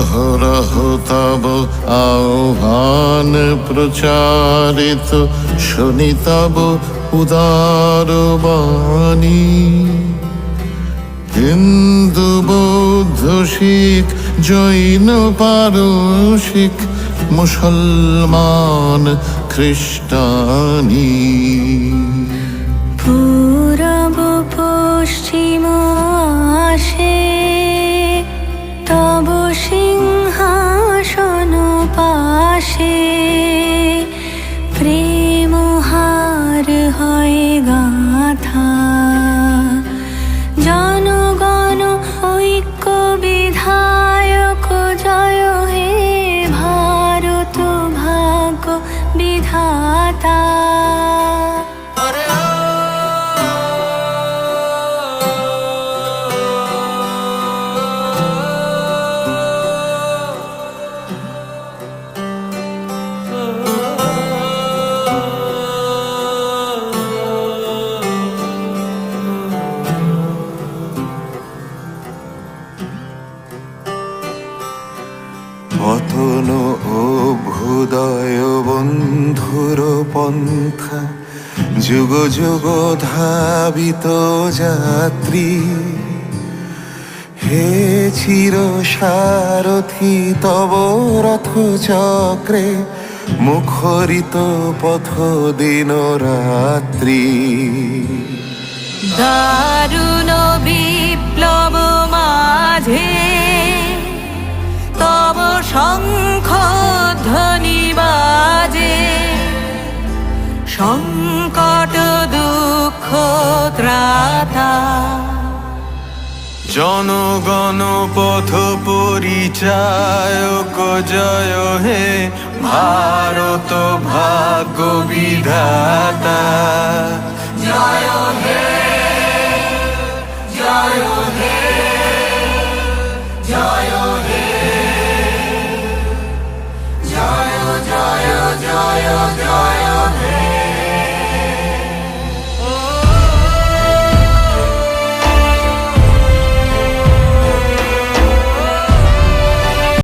অহরহ তব আহ্বান প্রচারিত, শুনি তব উদার বাণী। হিন্দু, বৌদ্ধ, শিখ, জৈন, পারসিক, মুসলমান, খ্রিস্টানি। পাশে প্রেম জনগণ ঐক্য বিধায়ক জয় ভারত ভাগ্য বিধাতা পতন অভ্যুদয় বন্ধুর পন্থা, যুগ যুগ ধাবিত যাত্রী। হে চির সারথি তব রথ চক্রে মুখরিত পথ দিন রাত্রি। দারুণ সংকট দুঃখ ত্রাতা। জনগণ পথ পরিচায়ক জয় হে ভারত ভাগ্য বিধাতা। জয় জয় জয় জয় হে